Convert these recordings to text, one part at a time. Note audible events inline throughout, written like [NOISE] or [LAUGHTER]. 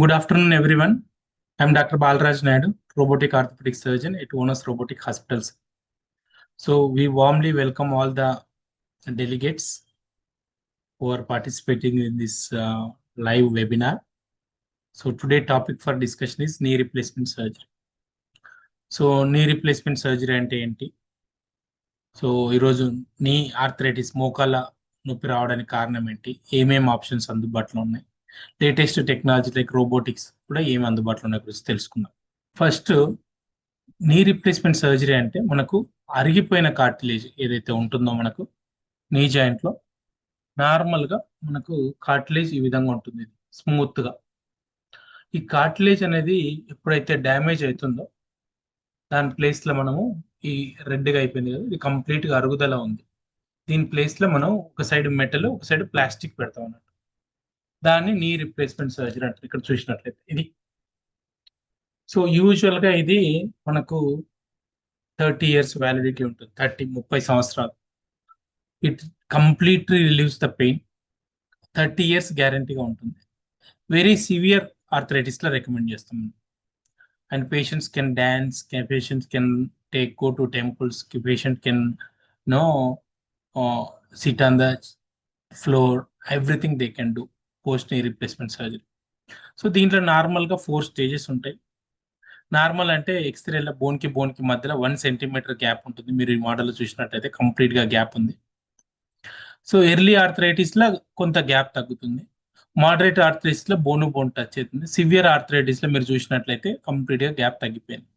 Good afternoon every everyone I'm doctor Balaraj Naidu robotic orthopaedic surgeon at honours robotic hospitals so we warmly welcome all the delegates are participating in this live webinar so today topic for discussion is knee replacement surgery so knee replacement surgery అంటే ఏంటి? So ఈరోజు నీ arthritis మోకాల నొప్పి రావడానికి కారణం ఏంటి? ఏమేమి ఆప్షన్స్ అందుబాటులో ఉన్నాయి? లేటెస్ట్ టెక్నాలజీ లైక్ రోబోటిక్స్ కూడా ఏమి అందుబాటులో ఉన్నాయి గురించి తెలుసుకుందాం. ఫస్ట్ నీ రీప్లేస్మెంట్ సర్జరీ అంటే మనకు అరిగిపోయిన కార్టిలేజ్ ఏదైతే ఉంటుందో మనకు నీ జాయింట్లో నార్మల్గా మనకు కార్టిలేజ్ ఈ విధంగా ఉంటుంది స్మూత్గా ఈ కార్టిలేజ్ అనేది ఎప్పుడైతే డ్యామేజ్ అవుతుందో దాని ప్లేస్లో మనము ఈ రెడ్గా అయిపోయింది కదా ఇది కంప్లీట్గా అరుగుదల ఉంది. దీని ప్లేస్లో మనం ఒక సైడ్ మెటల్ ఒక సైడ్ ప్లాస్టిక్ పెడతాం అన్నమాట దాన్ని నీ రిప్లేస్మెంట్ సర్జరీ అంటారు. ఇక్కడ చూసినట్లయితే ఇది. సో యూజువల్గా ఇది మనకు థర్టీ ఇయర్స్ వ్యాలిడిటీ ఉంటుంది. థర్టీ ముప్పై సంవత్సరాలు. It completely relieves the pain thirty years గ్యారంటీగా ఉంటుంది. వెరీ సివియర్ ఆర్థరైటిస్లో రికమెండ్ చేస్తాం. And patients can dance can patients can take go to patient can no sit on the floor everything they can do post knee do surgery so దీంట్లో నార్మల్గా four stages ఉంటాయి. Normal అంటే ఎక్స్రేలో బోన్కి బోన్కి మధ్యలో one centimetre gap ఉంటుంది. మీరు ఈ model చూసినట్టయితే కంప్లీట్గా గ్యాప్ ఉంది. సో ఎర్లీ ఆర్థరైటిస్లో కొంత గ్యాప్ తగ్గుతుంది. మోడరేట్ ఆర్థరైటిస్లో బోను బోన్ టచ్ అవుతుంది సివియర్ ఆర్థరైటిస్లో మీరు చూసినట్లయితే కంప్లీట్గా గ్యాప్ తగ్గిపోయింది.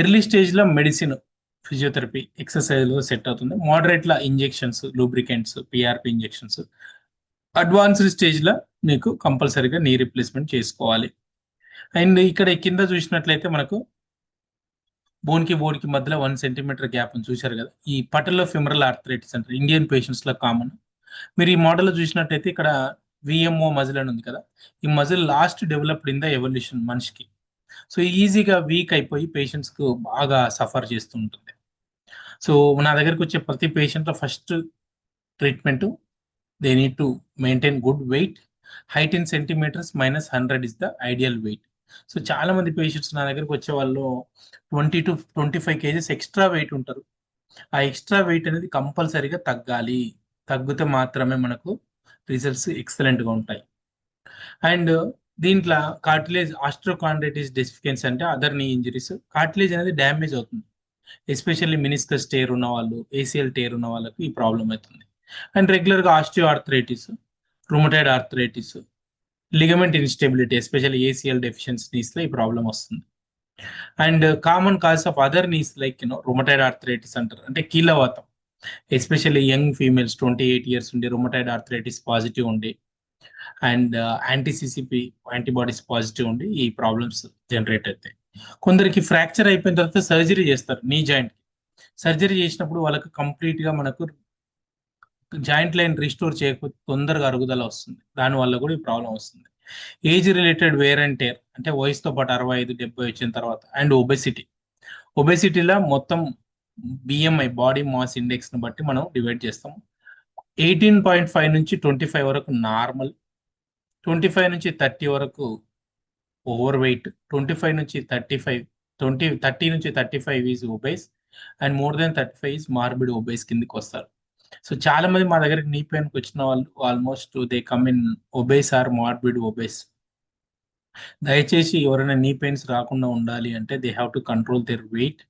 ఎర్లీ స్టేజ్లో మెడిసిన్ ఫిజియోథెరపీ ఎక్సర్సైజ్లో సెట్ అవుతుంది. మోడరేట్లో injections lubricants PRP injections advanced స్టేజ్లో మీకు కంపల్సరీగా నీ రిప్లేస్మెంట్ చేసుకోవాలి. అండ్ ఇక్కడ కింద చూసినట్లయితే మనకు బోన్కి కి మధ్యలో వన్ సెంటీమీటర్ గ్యాప్ చూశారు కదా. ఈ పటలో ఫిమరల్ ఆర్థరైటిస్ అంటారు. ఇండియన్ పేషెంట్స్లో కామన్ మీరు ఈ మోడల్ చూసినట్టయితే ఇక్కడ విఎంఓ మజిల్ అని ఉంది కదా. ఈ muscle last developed in the evolution మనిషికి. సో ఈజీగా వీక్ అయిపోయి పేషెంట్స్కు బాగా సఫర్ చేస్తూ ఉంటుంది. సో నా దగ్గరికి వచ్చే ప్రతి పేషెంట్లో first treatment they need to maintain good weight height in centimetres minus hundred is the ideal weight so చాలా మంది పేషెంట్స్ నా దగ్గరికి వచ్చే వాళ్ళు twenty two twenty five kgs extra weight ఉంటారు. ఆ ఎక్స్ట్రా వెయిట్ అనేది కంపల్సరీగా తగ్గాలి. తగ్గితే మాత్రమే మనకు రిజల్ట్స్ ఎక్సలెంట్గా ఉంటాయి. అండ్ దీంట్లో కార్టిలేజ్ ఆస్ట్రోకాండ్రైటిస్ డెసిఫికెన్స్ అంటే అదర్ నీ ఇంజరీస్ కార్టిలేజ్ అనేది డ్యామేజ్ అవుతుంది. ఎస్పెషల్లీ మినిస్కస్ టేర్ ఉన్న వాళ్ళు ఏసీఎల్ టేర్ ఉన్న వాళ్ళకి ఈ ప్రాబ్లం అవుతుంది. అండ్ రెగ్యులర్గా osteo arthritis rheumatoid arthritis ligament instability especially ACL deficiency నీస్లో ఈ ప్రాబ్లం వస్తుంది. And common cause of other knees like you know rheumatoid arthritis అంటారు. అంటే కీలవాతం especially young females twenty eight years ఉండి రొమటైడ్ ఆర్థరైటిస్ పాజిటివ్ ఉండి and anti CCP antibodies positive ఉండి ఈ problems generate అవుతాయి. కొందరికి ఫ్రాక్చర్ అయిపోయిన తర్వాత సర్జరీ చేస్తారు నీ జాయింట్ సర్జరీ చేసినప్పుడు వాళ్ళకి కంప్లీట్గా మనకు జాయింట్ లైన్ రిస్టోర్ చేయకపోతే తొందరగా అరుగుదల వస్తుంది. దానివల్ల కూడా ఈ ప్రాబ్లం వస్తుంది. Age related wear and tear అంటే వయసుతో పాటు అరవై ఐదు డెబ్బై వచ్చిన తర్వాత అండ్ ఒబెసిటీ. ఒబెసిటీలో మొత్తం బిఎంఐ బాడీ మాస్ ఇండెక్స్ని బట్టి మనం డివైడ్ చేస్తాం. ఎయిటీన్ పాయింట్ ఫైవ్ నుంచి ట్వంటీ ఫైవ్ వరకు నార్మల్ ట్వంటీ ఫైవ్ నుంచి థర్టీ వరకు ఓవర్ వెయిట్ ట్వంటీ ఫైవ్ నుంచి థర్టీ ఫైవ్ ట్వంటీ థర్టీ నుంచి thirty five is obese and more than thirty five is morbid obese కిందకి వస్తారు. సో చాలా మంది మా దగ్గరికి నీ పెయిన్కి వచ్చిన వాళ్ళు almost they come in obese or morbid obese దయచేసి ఎవరైనా నీ పెయిన్స్ రాకుండా ఉండాలి అంటే they have to control their weight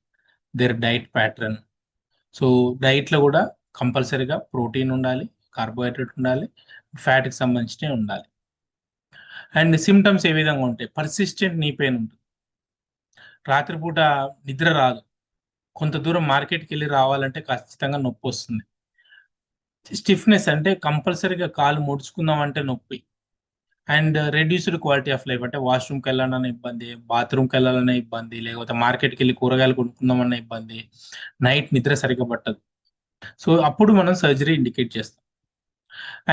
their diet pattern so డైట్లో కూడా కంపల్సరీగా ప్రోటీన్ ఉండాలి కార్బోహైడ్రేట్ ఉండాలి ఫ్యాట్కి సంబంధించినవి ఉండాలి. అండ్ సిమ్టమ్స్ ఏ విధంగా ఉంటాయి? పర్సిస్టెంట్ నీ పెయిన్ ఉంటుంది. రాత్రిపూట నిద్ర రాదు. కొంత దూరం మార్కెట్కి వెళ్ళి రావాలంటే ఖచ్చితంగా నొప్పి వస్తుంది. స్టిఫ్నెస్ అంటే కంపల్సరీగా కాలు ముడుచుకుందామంటే నొప్పి. And reduced quality of life అంటే వాష్రూమ్కి వెళ్ళాలన్న ఇబ్బంది బాత్రూమ్కి వెళ్ళాలన్న ఇబ్బంది లేకపోతే మార్కెట్కి వెళ్ళి కూరగాయలు కొనుక్కుందామన్న ఇబ్బంది నైట్ నిద్ర సరిగ్గా పట్టదు. సో అప్పుడు మనం సర్జరీ ఇండికేట్ చేస్తాం.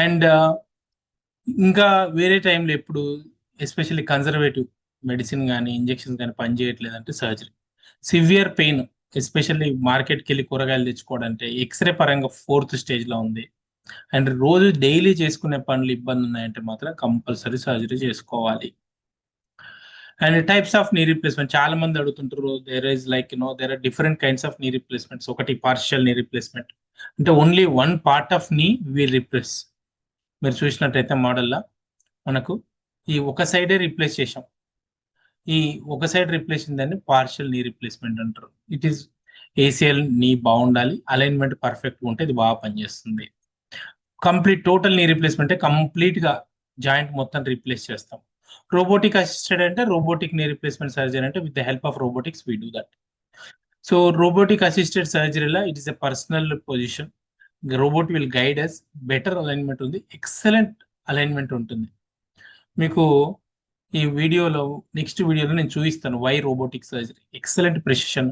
అండ్ ఇంకా వేరే టైంలో ఎప్పుడు ఎస్పెషల్లీ కన్జర్వేటివ్ మెడిసిన్ కానీ ఇంజెక్షన్ కానీ పనిచేయట్లేదంటే సర్జరీ. సివియర్ పెయిన్ ఎస్పెషల్లీ మార్కెట్కి వెళ్ళి కూరగాయలు తెచ్చుకోవడంటే ఎక్స్రే పరంగా ఫోర్త్ స్టేజ్లో ఉంది. అండ్ రోజు డైలీ చేసుకునే పనులు ఇబ్బంది ఉన్నాయంటే మాత్రం కంపల్సరీ సర్జరీ చేసుకోవాలి. And types of knee replacement చాలా మంది అడుగుతుంటారు there is like no there are different kinds of knee replacements. ఒకటి పార్షియల్ నీ రీప్లేస్మెంట్. అంటే only one part of knee we replace మీరు చూసినట్టయితే మోడల్లో మనకు ఈ ఒక సైడే రీప్లేస్ చేసాం ఈ ఒక సైడ్ రీప్లేస్ దాన్ని పార్షియల్ నీ రీప్లేస్మెంట్ అంటారు. ఇట్ ఈస్ ఏసీఎల్ నీ బాగుండాలి అలైన్మెంట్ పర్ఫెక్ట్ ఉంటే ఇది బాగా పనిచేస్తుంది. కంప్లీట్ టోటల్ నీ రీప్లేస్మెంట్ కంప్లీట్గా జాయింట్ మొత్తం రీప్లేస్ చేస్తాం. రోబోటిక్ అసిస్టెడ్ అంటే రోబోటిక్ నీ రీప్లేస్మెంట్ సర్జరీ అంటే with the help of robotics we do that so robotic assisted సర్జరీలో it is a personal position robot will guide us better alignment ఉంది. Excellent alignment ఉంటుంది. మీకు ఈ వీడియోలో next వీడియోలో నేను చూపిస్తాను why robotic surgery excellent precision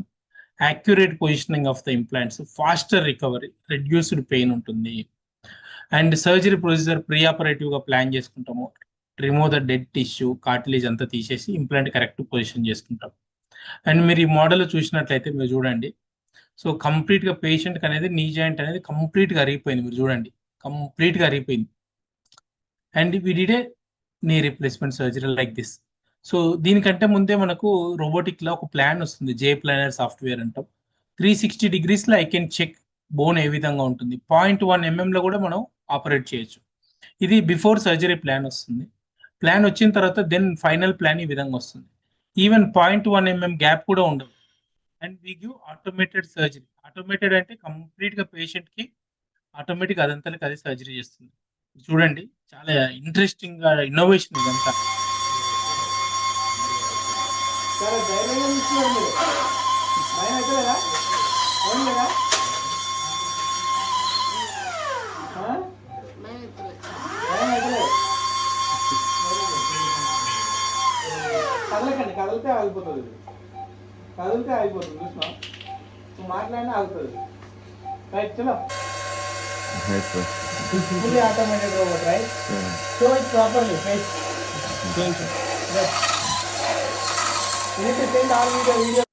accurate positioning of the implants faster recovery reduced pain ఉంటుంది. And surgery procedure pre ఆపరేటివ్గా ప్లాన్ చేసుకుంటాము. Remove the dead tissue cartilage అంతా తీసేసి ఇంప్లాంట్ కరెక్ట్ పొజిషన్ చేసుకుంటాం. అండ్ మీరు ఈ మోడల్ చూసినట్లయితే మీరు చూడండి. సో కంప్లీట్గా పేషెంట్ అనేది నీ జాయింట్ అనేది కంప్లీట్గా అరిగిపోయింది మీరు చూడండి. కంప్లీట్గా అరిగిపోయింది. And వీడిడే knee replacement surgery like this so దీనికంటే ముందే మనకు రోబోటిక్లో ఒక ప్లాన్ వస్తుంది. జే ప్లానర్ సాఫ్ట్వేర్ అంటాం. త్రీ సిక్స్టీ డిగ్రీస్లో ఐ కెన్ చెక్ బోన్ ఏ విధంగా ఉంటుంది. పాయింట్ వన్ ఎంఎం లో కూడా మనం ఆపరేట్ చేయొచ్చు. ఇది బిఫోర్ సర్జరీ ప్లాన్ వస్తుంది. ప్లాన్ వచ్చిన తర్వాత దెన్ ఫైనల్ ప్లాన్ ఈ విధంగా వస్తుంది. Even point one mm gap కూడా ఉండదు. And we give automated surgery automated అంటే కంప్లీట్గా పేషెంట్కి ఆటోమేటిక్ అదంతలకు అది సర్జరీ చేస్తుంది. చూడండి చాలా ఇంట్రెస్టింగ్గా ఇన్నోవేషన్ ఇదంతా. భయం కదలకండి కదిలితే ఆగిపోతుంది. కదిలితే ఆగిపోతుంది చూసినా మాట్లాడినా ఆగుతుంది. రైట్ చలో. Yes, sir. fully automated robot, right? Yeah. Show it properly, face. Yes. You need to send all video, video.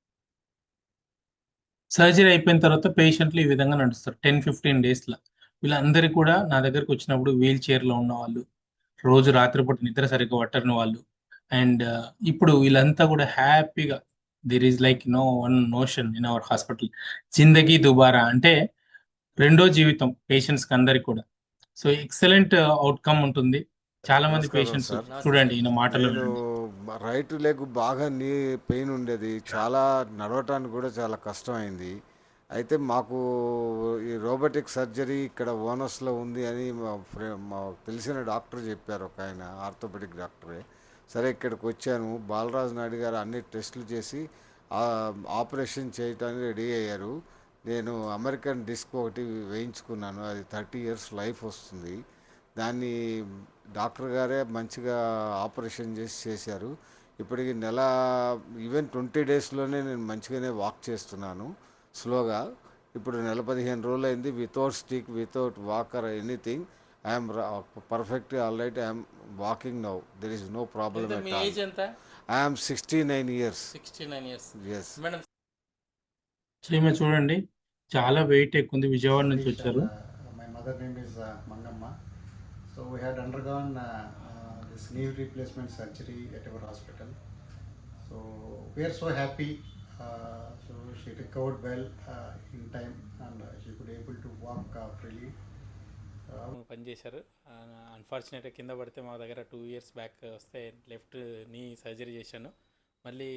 Surgery అయిపోయిన తర్వాత పేషెంట్లు ఈ విధంగా నడుస్తారు టెన్ ఫిఫ్టీన్ డేస్లో వీళ్ళందరికీ కూడా నా దగ్గరకు వచ్చినప్పుడు వీల్ చైర్లో ఉన్న వాళ్ళు రోజు రాత్రిపూట నిద్ర సరిగ్గా పట్టని వాళ్ళు అండ్ ఇప్పుడు వీళ్ళంతా కూడా హ్యాపీగా there is like no one notion in our hospital జిందగీ దుబారా అంటే రెండో జీవితం పేషెంట్స్కి అందరికి కూడా. సో ఎక్సలెంట్ అవుట్కమ్ ఉంటుంది. చాలా మంది పేషెంట్స్. చూడండి ఈయన మాటలు. రైట్ లెగ్ బాగా నీ పెయిన్ ఉండేది. చాలా నడవటానికి కూడా చాలా కష్టం అయింది అయితే మాకు ఈ రోబోటిక్ సర్జరీ ఇక్కడ ఓనస్లో ఉంది అని మా ఫ్రె మా తెలిసిన డాక్టర్ చెప్పారు. ఒక ఆయన ఆర్థోపెడిక్ డాక్టరే సరే ఇక్కడికి వచ్చాను. బాలరాజు నాయుడు గారు అన్ని టెస్టులు చేసి ఆపరేషన్ చేయటానికి రెడీ అయ్యారు. నేను అమెరికన్ డిస్క్ ఒకటి వేయించుకున్నాను. అది థర్టీ ఇయర్స్ లైఫ్ వస్తుంది. దాన్ని డాక్టర్ గారే మంచిగా ఆపరేషన్ చేసి చేశారు. ఇప్పటికి నెల ఈవెన్ ట్వంటీ డేస్లోనే నేను మంచిగానే వాక్ చేస్తున్నాను స్లోగా. ఇప్పుడు నెల పదిహేను రోజులు అయింది without stick without walker anything I'm perfectly all right I'm walking now. There is no problem I'm sixty nine years. Sixty nine years. Yes madam శ్రీమ చూడండి. చాలా వెయిట్ ఎక్కువ ఉంది విజయవాడ నుంచి వచ్చారు. My mother name is Mangamma so we had under this knee replacement surgery at our hospital so we're so happy so she in time and she could able to walk freely పనిచేశారు అన్ఫార్చునేట్గా కింద పడితే మా దగ్గర two years back వస్తే left knee surgery చేశాను. మళ్ళీ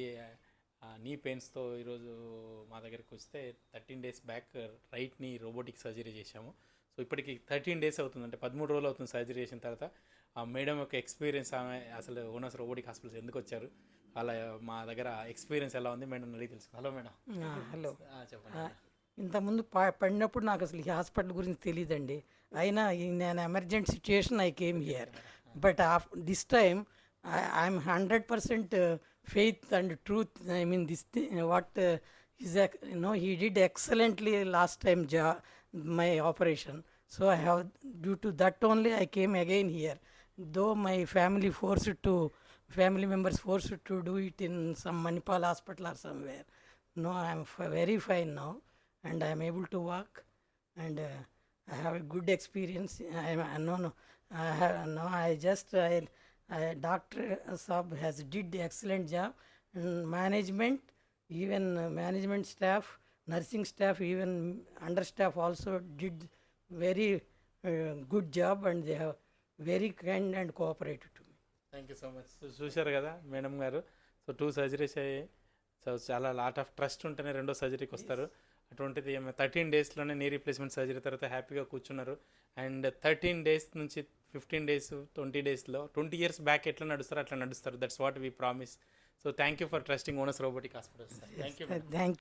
knee పెయిన్స్తో ఈరోజు మా దగ్గరికి వస్తే thirteen days back right knee robotic surgery చేశాము. సో ఇప్పటికి థర్టీన్ డేస్ అవుతుంది. అంటే పదమూడు రోజులు అవుతుంది సర్జరీ చేసిన తర్వాత ఆ మేడం యొక్క ఎక్స్పీరియన్స్ ఆమె అసలు ఓనర్స్ రోబోటిక్ హాస్పిటల్స్ ఎందుకు వచ్చారు? అలా మా దగ్గర ఎక్స్పీరియన్స్ ఎలా ఉంది? మేడం అడిగి తెలుసు హలో మేడం. హలో. చెప్పండి. ఇంతకుముందు ప- పడినప్పుడు నాకు అసలు ఈ హాస్పిటల్ గురించి తెలియదండి అయినా నేను emergent situation I came here. But of this time I'm hundred percent faith and truth i mean this thing, what uh, is you know he did excellently last time ja, my operation. So i have due to that only i came again here. Though my family forced to family members forced to do it in some manipal hospital or somewhere. No i am very fine now and i am able to walk and uh, i have a good experience. I am no no i have, no i just i doctor saab has did excellent job management even management staff nursing staff even under staff also did very good job and they have very kind and cooperative to me thank you so much చూశారు కదా madam గారు. So two surgeries అయ్యి so చాలా lot of trust ఉంటేనే రెండో సర్జరీకి వస్తారు. అటువంటిది థర్టీన్ డేస్లోనే నీ రీప్లేస్మెంట్ సర్జరీ తర్వాత హ్యాపీగా కూర్చున్నారు. అండ్ థర్టీన్ డేస్ నుంచి ఫిఫ్టీన్ డేస్ ట్వంటీ డేస్లో ట్వంటీ ఇయర్స్ బ్యాక్ ఎట్లా నడుస్తారో అట్లా నడుస్తారు. That's what we promise so thank you for trusting Owners Robotic Hospitals thank you Thank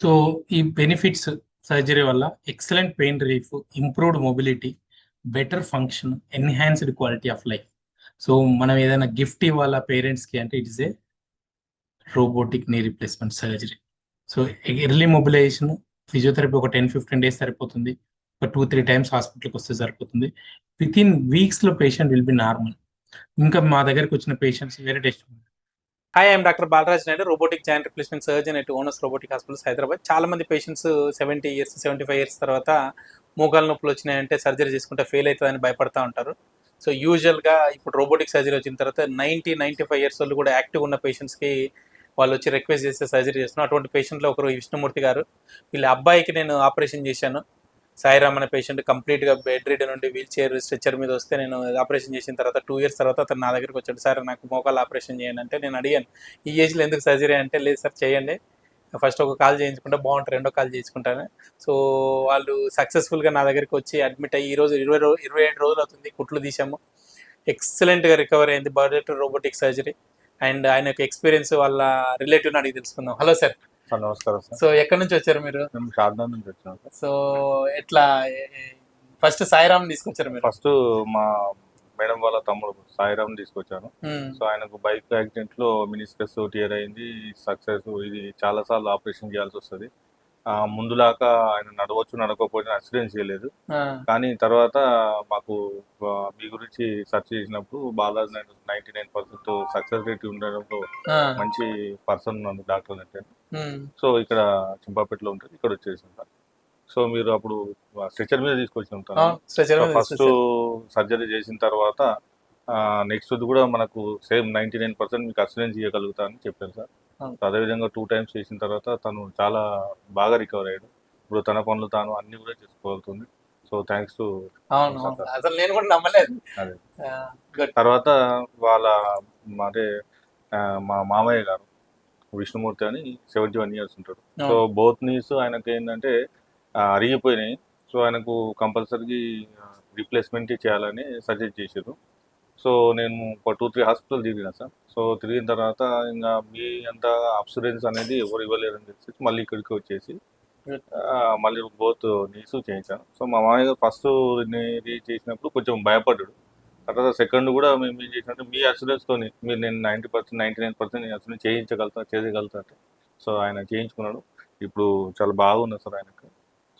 so ఈ బెనిఫిట్స్ సర్జరీ వల్ల excellent pain relief improved mobility better function enhanced quality of life so మనం ఏదైనా gift ఇవ్వాలా పేరెంట్స్కి అంటే it is a robotic knee replacement surgery so early mobilisation physiotherapy ఒక ten fifteen days సరిపోతుంది. ఒక టూ త్రీ టైమ్స్ హాస్పిటల్కి వస్తే సరిపోతుంది. విత్ ఇన్ వీక్స్లో పేషెంట్ విల్ బి నార్మల్ ఇంకా మా దగ్గరికి వచ్చిన పేషెంట్స్ వేరే test hi I'm doctor Balaraj Naidu robotic joint replacement surgeon at Owners Robotic Hospitals Hyderabad చాలా మంది patients seventy years seventy five years తర్వాత మోకాలు నొప్పులు వచ్చినాయంటే సర్జరీ చేసుకుంటే ఫెయిల్ అవుతుందని భయపడతా ఉంటారు. సో యూజువల్గా ఇప్పుడు రోబోటిక్ సర్జరీ వచ్చిన తర్వాత నైంటీ నైంటీ ఫైవ్ ఇయర్స్ వాళ్ళు కూడా యాక్టివ్ ఉన్న పేషెంట్స్కి వాళ్ళు వచ్చి రిక్వెస్ట్ చేస్తే సర్జరీ చేస్తున్నాం అటువంటి పేషెంట్లో ఒకరు విష్ణుమూర్తి గారు. వీళ్ళ అబ్బాయికి నేను ఆపరేషన్ చేశాను. సాయిరామ్ అనే పేషెంట్ కంప్లీట్గా బెడ్ రీడ్ నుండి వీల్ చైర్ స్ట్రెచ్చర్ మీద వస్తే నేను ఆపరేషన్ చేసిన తర్వాత టూ ఇయర్స్ తర్వాత అతను నా దగ్గరికి వచ్చాడు. సార్ నాకు మోకాలు ఆపరేషన్ చేయండి. అంటే నేను అడిగాను ఈ ఏజ్లో ఎందుకు సర్జరీ? అంటే లేదు సార్ చేయండి. ఫస్ట్ ఒక కాల్ చేయించుకుంటే బాగుంటుంది. రెండో కాల్ చేయించుకుంటాను. సో వాళ్ళు సక్సెస్ఫుల్గా నా దగ్గరికి వచ్చి అడ్మిట్ అయ్యి ఈ రోజు ఇరవై రో ఇరవై ఏడు రోజులు అవుతుంది కుట్లు తీసాము ఎక్సలెంట్గా రికవర్ అయింది. బయోడెక్టర్ రోబోటిక్ సర్జరీ అండ్ ఆయన యొక్క ఎక్స్పీరియన్స్ వాళ్ళ రిలేటివ్ని అడిగి తెలుసుకుందాం. హలో సార్ సార్ నమస్కారం సార్. సో ఎక్కడి నుంచి వచ్చారు మీరు? మేము షార్దా నుంచి వచ్చాం సార్. సో ఎట్లా ఫస్ట్ సాయిరామ్ తీసుకొచ్చారు మీరు? ఫస్ట్ మా మేడం వాళ్ళ తమ్ముడు సాయిరామ్ తీసుకొచ్చాను. సో ఆయనకు బైక్ యాక్సిడెంట్లో మినిస్కస్ టియర్ అయింది. సక్సెస్ ఇది చాలా సార్లు ఆపరేషన్ చేయాల్సి వస్తుంది. ఆ, ముందులాగా ఆయన నడవచ్చు నడకపోయినా యాక్సిడెంట్ చేయలేదు. కానీ తర్వాత మాకు మీ గురించి సెర్చ్ చేసినప్పుడు Balaji ninety nine percent success rate ఉండడంలో ఆ, మంచి పర్సన్ డాక్టర్ అంటే. సో ఇక్కడ చింపాపేటలో ఉంటుంది. ఇక్కడ వచ్చేసాం సార్ సో మీరు అప్పుడు స్ట్రెచర్ మీద stretcher మీద ఫస్ట్. సర్జరీ చేసిన తర్వాత నెక్స్ట్ కూడా మనకు సేమ్ నైన్టీ నైన్ పర్సెంట్ మీకు అసిడెంట్ చేయగలుగుతా అని చెప్పారు సార్. సో అదేవిధంగా టూ టైమ్స్ చేసిన తర్వాత తను చాలా బాగా రికవర్ అయ్యాడు. ఇప్పుడు తన పనులు తాను అన్ని కూడా చేసుకోగలుగుతుంది. So thanks to. అసలు నేను కూడా నమ్మలేదు. తర్వాత వాళ్ళ అంటే మా మామయ్య గారు విష్ణుమూర్తి అని సెవెంటీ వన్ ఇయర్స్ ఉంటాడు. సో. బోత్ నీస్ ఆయనకి ఏంటంటే అరిగిపోయినాయి. సో ఆయనకు కంపల్సరీ రీప్లేస్మెంట్ చేయాలని సజెస్ట్ చేశారు. సో నేను ఒక టూ త్రీ హాస్పిటల్ తిరిగిన సార్. సో తిరిగిన తర్వాత ఇంకా మీ అంత అబ్సూరెన్స్ అనేది ఎవరు ఇవ్వలేరని తెలిసి మళ్ళీ ఇక్కడికి వచ్చేసి. ఆ, మళ్ళీ బోత్ నీస్ చేయించాను. సో మా మామయ్య గారు ఫస్ట్ చేసినప్పుడు కొంచెం భయపడ్డాడు. తర్వాత సెకండ్ కూడా మేము ఏం చేసినట్టు మీ అసూరెన్స్ తోని మీరు నేను ninety percent ninety nine percent అసలు చేయించగలుగుతా చేయగలుగుతా అంటే. సో ఆయన చేయించుకున్నాడు. ఇప్పుడు చాలా బాగున్నది సార్ ఆయనకు.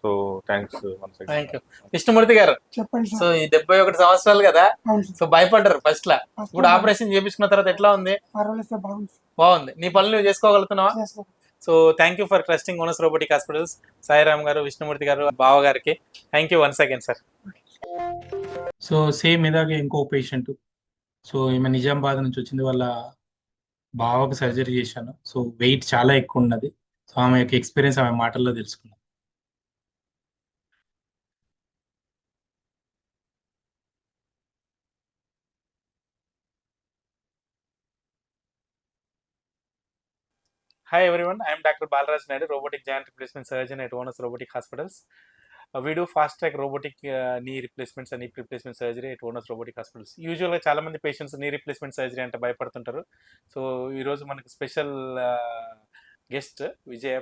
So thanks you. Second Vishnumurthy గారు చెప్పండి సో ఈ డెబ్బై ఒకటి సంవత్సరాలు కదా సో భయపడ్డారు ఫస్ట్ లా. ఇప్పుడు ఆపరేషన్ చేపించుకున్న తర్వాత ఎట్లా ఉంది? బాగుంది నీ పనులు నువ్వు చేసుకోగలుగుతున్నావా? చేసుకో so thank you for trusting Owners Robotic Hospitals Sairam గారు విష్ణుమూర్తి గారు బావ గారికి. Thank you one second sir so same ఇలాగే ఇంకో పేషెంట్. సో ఈమె నిజామాబాద్ నుంచి వచ్చింది వాళ్ళ బావకు సర్జరీ చేశాను. సో వెయిట్ చాలా ఎక్కువ ఉన్నది. సో ఆమె యొక్క ఎక్స్పీరియన్స్ ఆమె మాటల్లో తెలుసుకున్నాను hi everyone I'm doctor Balaraj Naidu robotic joint replacement surgeon at Owners Robotic Hospitals we do fast track robotic knee replacements knee replacement surgery at Owners Robotic Hospitals యూజువల్గా చాలా మంది పేషెంట్స్ నీ replacement surgery అంటే భయపడుతుంటారు. So ఈరోజు మనకు special guest విజయ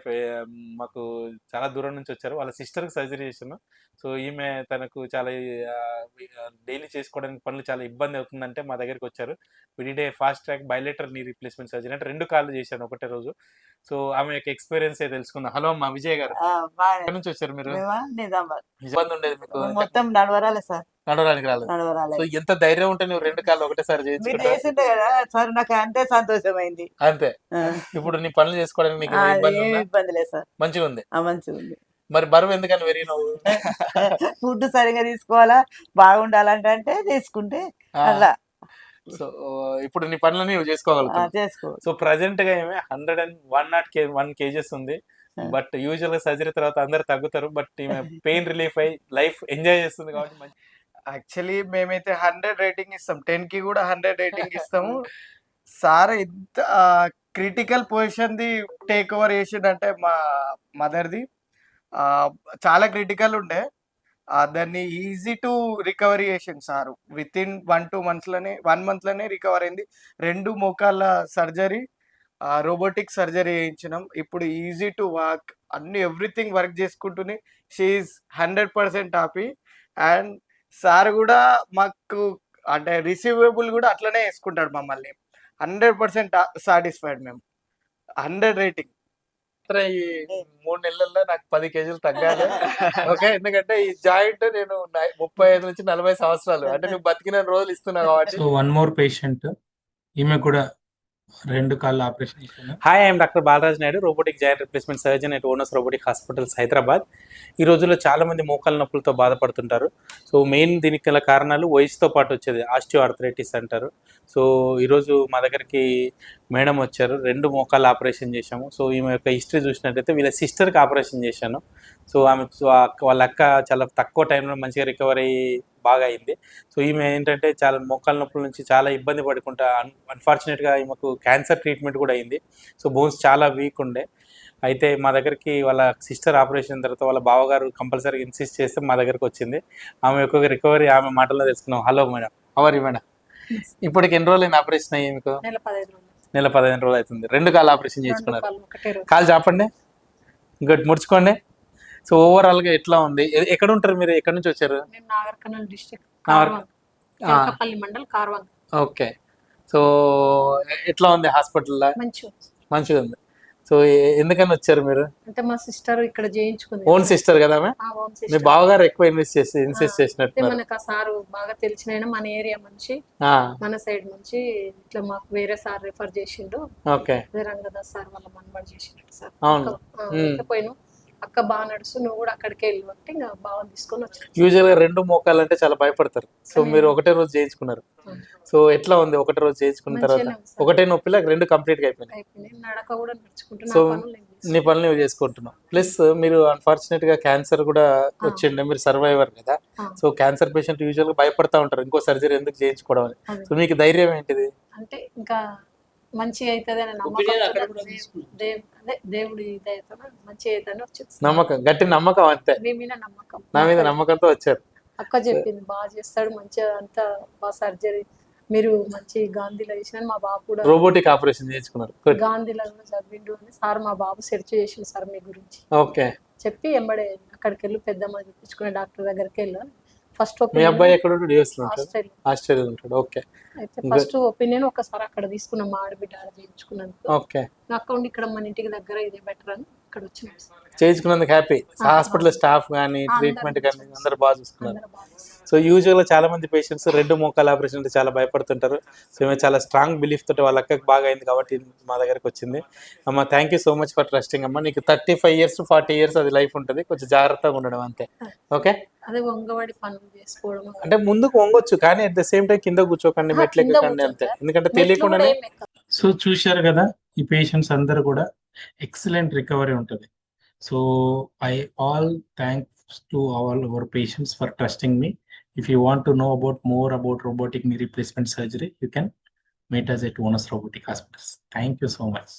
మాకు చాలా దూరం నుంచి వచ్చారు. వాళ్ళ సిస్టర్కి సర్జరీ చేసాను సో ఈమె తనకు చాలా డైలీ చేసుకోవడానికి పనులు చాలా ఇబ్బంది అవుతుందంటే మా దగ్గరికి వచ్చారు. విడిడే fast track bilateral knee replacement surgery అంటే రెండు కాళ్ళు చేశాను ఒకటే రోజు. సో ఆమె యొక్క ఎక్స్పీరియన్స్ ఏ తెలుసుకుందాం. హలో అమ్మా విజయ్ గారు. నుంచి వచ్చారు మీరు? నిజామాబాద్. ఇబ్బంది ఉండేది మీకు? మొత్తం నడవరాలే సార్. నడవడానికి రాలేదు. సో ఎంత ధైర్యం ఉంటే నువ్వు రెండు కాళ్ళు ఒకటేసారి చేసిండే కదా సార్ నాకు అంతే సంతోషమైంది. అంతే. ఇప్పుడు నీ పనులు చేసుకోవడానికి నీకు ఇబ్బంది లేదు సార్. మంచిగా ఉంది. మంచిగా ఉంది. మరి బరువు ఎందుకని పెరిగినావు? [LAUGHS] ఫుడ్ సరిగా తీసుకోవాలా? బాగుండాలంటే తీసుకుంటే అలా సో ఇప్పుడు నీ పనులని నువ్వు ఆ, చేసుకోగలుగుతావు చేసుకో. సో ప్రజెంట్గా ఏమే hundred and one not K one cases ఉంది. బట్ యూజువల్గా సర్జరీ తర్వాత అందరు తగ్గుతారు. బట్ ఈమె [LAUGHS] పెయిన్ రిలీఫ్ అయ్యి లైఫ్ ఎంజాయ్ చేస్తుంది కాబట్టి మంచి యాక్చువల్లీ మేమైతే హండ్రెడ్ రేటింగ్ ఇస్తాం. టెన్కి కూడా హండ్రెడ్ రేటింగ్ [LAUGHS] ఇస్తాము. సార్ ఇంత క్రిటికల్ పొజిషన్ది టేక్ ఓవర్ చేసిండంటే మా మదర్ది. చాలా క్రిటికల్ ఉండే. దాన్ని ఈజీ టు రికవరీ చేసింది sir. With in one two మంత్స్లోనే వన్ మంత్లోనే రికవర్ అయింది. రెండు మోకాళ్ళ సర్జరీ రోబోటిక్ సర్జరీ చేయించినాం. ఇప్పుడు ఈజీ టు వాక్ అన్ని ఎవ్రీథింగ్ వర్క్ చేసుకుంటూనే she hundred percent happy. And sir కూడా మాకు అంటే రిసీవబుల్ కూడా అట్లనే వేసుకుంటాడు మమ్మల్ని. హండ్రెడ్ పర్సెంట్ సాటిస్ఫైడ్ మేము. Hundred rating. ఈ మూడు నెలల్లో నాకు పది కేజీలు తగ్గాలి. ఓకే ఎందుకంటే ఈ జాయింట్ నేను ముప్పై ఐదు నుంచి నలభై సంవత్సరాలు. అంటే నువ్వు బతికిన రోజులు ఇస్తున్నావు కాబట్టి. సో వన్ మోర్ పేషెంట్ ఈమె కూడా రెండు కాళ్ళ operation hi I'm doctor Balaraj Naidu robotic joint replacement surgeon at Owners Robotic Hospitals Hyderabad ఈ రోజుల్లో చాలా మంది మోకాల నొప్పులతో బాధపడుతుంటారు. సో మెయిన్ దీనికి గల కారణాలు వయసుతో పాటు వచ్చేది ఆస్టియో ఆర్థరైటిస్ అంటారు సో ఈరోజు మా దగ్గరికి మేడం వచ్చారు. రెండు మోకాళ్ళ ఆపరేషన్ చేశాము. సో ఈమె యొక్క హిస్టరీ చూసినట్టయితే వీళ్ళ సిస్టర్కి ఆపరేషన్ చేశాను. సో ఆమె వాళ్ళ అక్క చాలా తక్కువ టైంలో మంచిగా రికవర్ అయ్యి బాగా అయింది. సో ఈమె ఏంటంటే చాలా మోకాళ్ళ నొప్పుల నుంచి చాలా ఇబ్బంది పడుకుంటా అన్ఫార్చునేట్గా ఈమెకు క్యాన్సర్ ట్రీట్మెంట్ కూడా అయింది. సో బోన్స్ చాలా వీక్ ఉండే. అయితే మా దగ్గరికి వాళ్ళ సిస్టర్ ఆపరేషన్ తర్వాత వాళ్ళ బావగారు కంపల్సరీ ఇన్సిస్ట్ చేస్తే మా దగ్గరికి వచ్చింది. ఆమె యొక్క రికవరీ ఆమె మాటల్లో తెలుసుకున్నాం. హలో మేడం అవరి మేడం ఇప్పటికి ఎన్ని రోజులు ఆపరేషన్ అయ్యి మీకు? నెల పదిహేను రోజులు. అవుతుంది. రెండు కాళ్ళు ఆపరేషన్ చేసుకున్నారు కాలు చాపండి. ఇంకోటి ముడుచుకోండి. సో ఓవరాల్గా ఎట్లా ఉంది? ఎక్కడ ఉంటారు మీరు? ఎక్కడి నుంచి వచ్చారు? నేను నాగర్ కర్నూలు డిస్ట్రిక్ట్ నాగర్- కార్వాంగ్. ఆ. తెలకపల్లి మండల్ కార్వాంగ్. ఓకే. సో ఎట్లా ఉంది హాస్పిటల్లో మంచి మంచిగా ఉంది. సో ఎందుకని వచ్చారు మీరు? అంటే మా సిస్టర్ ఇక్కడ చేయించుకుంది. ఓన్ సిస్టర్ కదా మీ బావగారు ఎక్కువ ఇన్వెస్ట్ చేసి ఇన్వెస్ట్ చేసినట్టున్నారు మనకు ఆ సారు బాగా తెలిసిన మన ఏరియా ఆ, మన సైడ్ నుంచి ఇట్లా మాకు వేరే సార్ రిఫర్ చేసిండు. ఓకే. రంగదాస్ సార్ వాళ్ళ మనబడి చేసిండు సార్. అవును. పోయిను. అక్క బాగా నడుస్తు నువ్వు కూడా అక్కడికే వెళ్ళు అంటే ఇంకా బాగా తీసుకొని వచ్చాను యూజువల్గా రెండు మోకాలు అంటే చాలా భయపడతారు. సో మీరు ఒకటే రోజు చేయించుకున్నారు. సో ఎట్లా ఉంది ఒకటే రోజు చేయించుకున్న తర్వాత. ఒకటే నొప్పిలా రెండు కంప్లీట్గా అయిపోయినాయి. నడక కూడా సో నీ. పనులు నువ్వు చేసుకుంటున్నావు. ప్లస్ మీరు అన్ఫార్చునేట్గా క్యాన్సర్ కూడా వచ్చిండే. మీరు సర్వైవర్ కదా. సో క్యాన్సర్ పేషెంట్ యూజువల్గా భయపడతా ఉంటారు. ఇంకో సర్జరీ ఎందుకు చేయించుకోవడం అని. సో మీకు ధైర్యం ఏంటిది? అంటే ఇంకా మంచిగా అవుతుంది అని నమ్మకం దేవుడి అవుతుందని వచ్చింది. నమ్మకం గట్టి నమ్మకం అంతే. మీ మీద నమ్మకం. నా మీద నమ్మకంతో వచ్చారు. అక్క చెప్పింది బాగా చేస్తాడు మంచిగా అంతా బాగా సర్జరీ. మీరు మంచి గాంధీలో చేసిన మా బాబు కూడా రోబోటిక్ ఆపరేషన్ Good. గాంధీలో చదివిండు అని సార్ మా బాబు సెర్చ్ చేసిండు సార్ మీ గురించి. ఓకే. చెప్పి ఎంబడే అక్కడికి వెళ్ళి పెద్దమ్మ చూపించుకునే డాక్టర్ దగ్గరికి వెళ్ళాను ఫస్ట్ మీ అబ్బాయి ఎక్కడ ఉంటాడు? యూఎస్లో ఉంటాడు. ఆస్ట్రేలియా ఉంటాడు. ఓకే అయితే ఫస్ట్ ఒపీనియన్ ఒకసారి అక్కడ తీసుకున్నాం మా ఆడబిడ్డ ఆడ చేయించుకున్నందుకు. ఓకే నా అకౌంట్ ఇక్కడ మన ఇంటికి దగ్గర ఇదే బెటర్ అని ఇక్కడ వచ్చినాం. చేయించుకున్నందుకు హ్యాపీ హాస్పిటల్ స్టాఫ్ కానీ ట్రీట్మెంట్ కానీ అందరూ బాగా చూసుకున్నారు. సో యూజువల్గా చాలా మంది పేషెంట్స్ రెండు మోకాల ఆపరేషన్ అంటే చాలా భయపడుతుంటారు. సో ఈమె చాలా స్ట్రాంగ్ బిలీఫ్ తోటి వాళ్ళ అక్కకి బాగా అయింది కాబట్టి మా దగ్గరకు వచ్చింది. అమ్మ thank you so much for trusting అమ్మ. నీకు thirty five years forty years అది లైఫ్ ఉంటుంది. కొంచెం జాగ్రత్తగా ఉండడం అంతే. ఓకే అదే వంగవాడి పనులు చేసుకోవడం అంటే ముందుకు వంగొచ్చు కానీ అట్ ద సేమ్ టైం కింద కూర్చోకండి ఆ, మెట్లు కింద ఎక్కకండి అంతే? ఎందుకంటే తెలియకుండానే. సో చూశారు కదా ఈ పేషెంట్స్ అందరు కూడా ఎక్సలెంట్ రికవరీ ఉంటుంది. So I all thanks to our our patients for trusting me If you want to know about more about robotic knee replacement surgery, you can meet us at Onus Robotic Hospitals. Thank you so much.